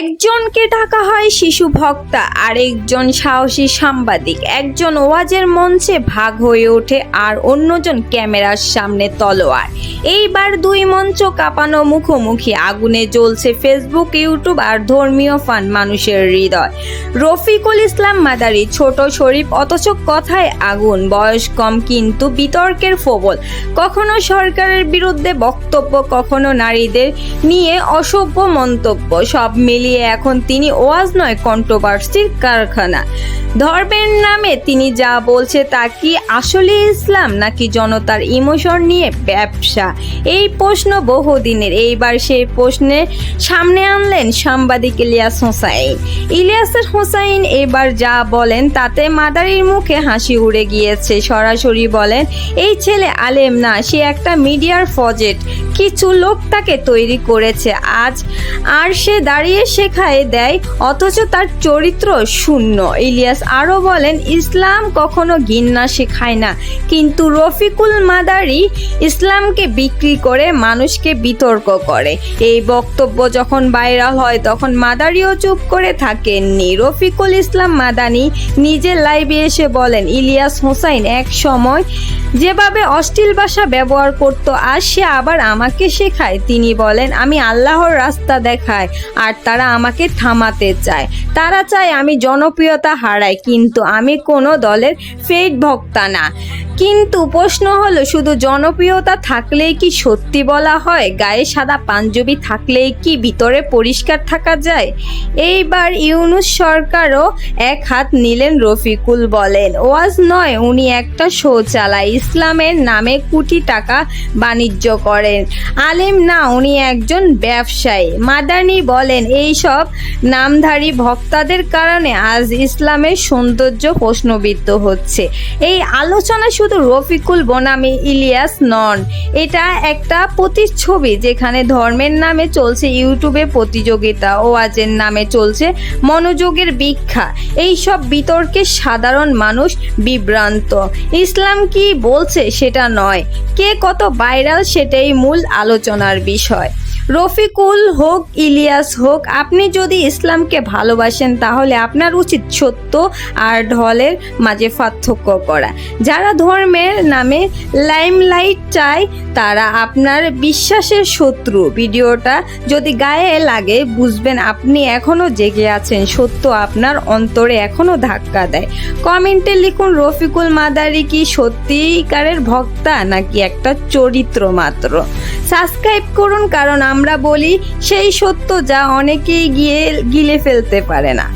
একজনকে ডাকা হয় শিশু ভক্তা, আরেকজন সাহসী সাংবাদিক। একজন ওয়াজের মঞ্চে ভাগ হয়ে ওঠে আর অন্যজন ক্যামেরার সামনে তলোয়ার। এইবার দুই মঞ্চ কাঁপানো মুখোমুখি আগুনে জ্বলছে ফেসবুক, ইউটিউব আর ধর্মীয় ফান মানুষের হৃদয়। রফিকুল ইসলাম মাদারি, ছোট শরীফ, অথচ কথায় আগুন, বয়স কম কিন্তু বিতর্কের ফবল। কখনো সরকারের বিরুদ্ধে বক্তব্য, কখনো নারীদের নিয়ে অসভ্য মন্তব্য, সব মিলিয়ে এখন তিনি ওয়াজ নয় কন্ট্রোভার্সির কারখানা। ধর্মের নামে তিনি যা বলছে তা কি আসলে ইসলাম নাকি জনতার ইমোশন নিয়ে ব্যবসা? এই প্রশ্ন বহুদিনের। এইবার সেই প্রশ্নে সামনে আনলেন সাংবাদিক ইলিয়াস হোসাইন। ইলিয়াসের হোসাইন এবার যা বলেন তাতে মাদারির মুখে হাসি উড়ে গিয়েছে। সরাসরি বলেন, এই ছেলে আলেম না, সে একটা মিডিয়ার ফজেট। কিছু লোক তাকে তৈরি করেছে। আজ আর সে দাঁড়িয়ে শেখায় দেয়, অথচ তার চরিত্র শূন্য। ইলিয়াস আরও বলেন, ইসলাম কখনো ঘিন্না শেখায় না। কিন্তু রফিকুল মাদারি ইসলামকে বিক্রি করে মানুষকে বিতর্ক করে। এই বক্তব্য যখন ভাইরাল হয়, তখন মাদারিও চুপ করে থাকেননি। রফিকুল ইসলাম মাদানি নিজের লাইভে এসে বলেন, ইলিয়াস হোসাইন এক সময় যেভাবে অশ্লীল ভাষা ব্যবহার করতো, আর সে আবার আমাকে শেখায়। তিনি বলেন, আমি আল্লাহর রাস্তা দেখায় আর তারা আমাকে থামাতে চায়। তারা চায় আমি জনপ্রিয়তা হারাই, কিন্তু আমি কোনো দলের ফেট ভক্তা না। কিন্তু প্রশ্ন হলো, শুধু জনপ্রিয়তা থাকলেই কি সত্যি বলা হয়? গায়ে সাদা পাঞ্জাবি থাকলেই কি ভিতরে পরিষ্কার থাকা যায়? এইবার ইউনুস সরকারও এক হাত নিলেন রফিকুল বলেন। ওয়াজ নয়, উনি একটা শো চালায় ইসলামের নামে কোটি টাকা বাণিজ্য করেন। আলেম না, উনি একজন ব্যবসায়ী। মাদানি বলেন, এইসব নামধারী ভক্তাদের কারণে আজ ইসলামের সৌন্দর্য প্রশ্নবিদ্ধ হচ্ছে। এই আলোচনা শুধু রফিকুল বনামে, ইলিয়াস নন। এটা একটা প্রতিচ্ছবি যেখানে ধর্মের নামে চলছে ইউটিউবে প্রতিযোগিতা, ওয়াজের নামে চলছে মনোযোগের ভিক্ষা। এইসব বিতর্কে সাধারণ মানুষ বিভ্রান্ত। ইসলাম কি বলছে সেটা নয়। কে কত ভাইরাল সেটাই মূল আলোচনার বিষয়। রফিকুল হোক, ইলিয়াস হোক, আপনি যদি ইসলামকে ভালোবাসেন, তাহলে আপনার উচিত সত্য আর ঢলের মাঝে পার্থক্য করা। যারা ধর্মের নামে লাইমলাইট চায়, তারা আপনার বিশ্বাসের শত্রু। ভিডিওটা যদি গায়ে লাগে, বুঝবেন আপনি এখনও জেগে আছেন। সত্য আপনার অন্তরে এখনও ধাক্কা দেয়। কমেন্টে লিখুন, রফিকুল মাদারি কি সত্যিকারের ভক্তা নাকি একটা চরিত্র মাত্র? সাবস্ক্রাইব করুন, কারণ আমরা বলি সেই সত্য যা অনেকেই গিয়ে গিলে ফেলতে পারে না।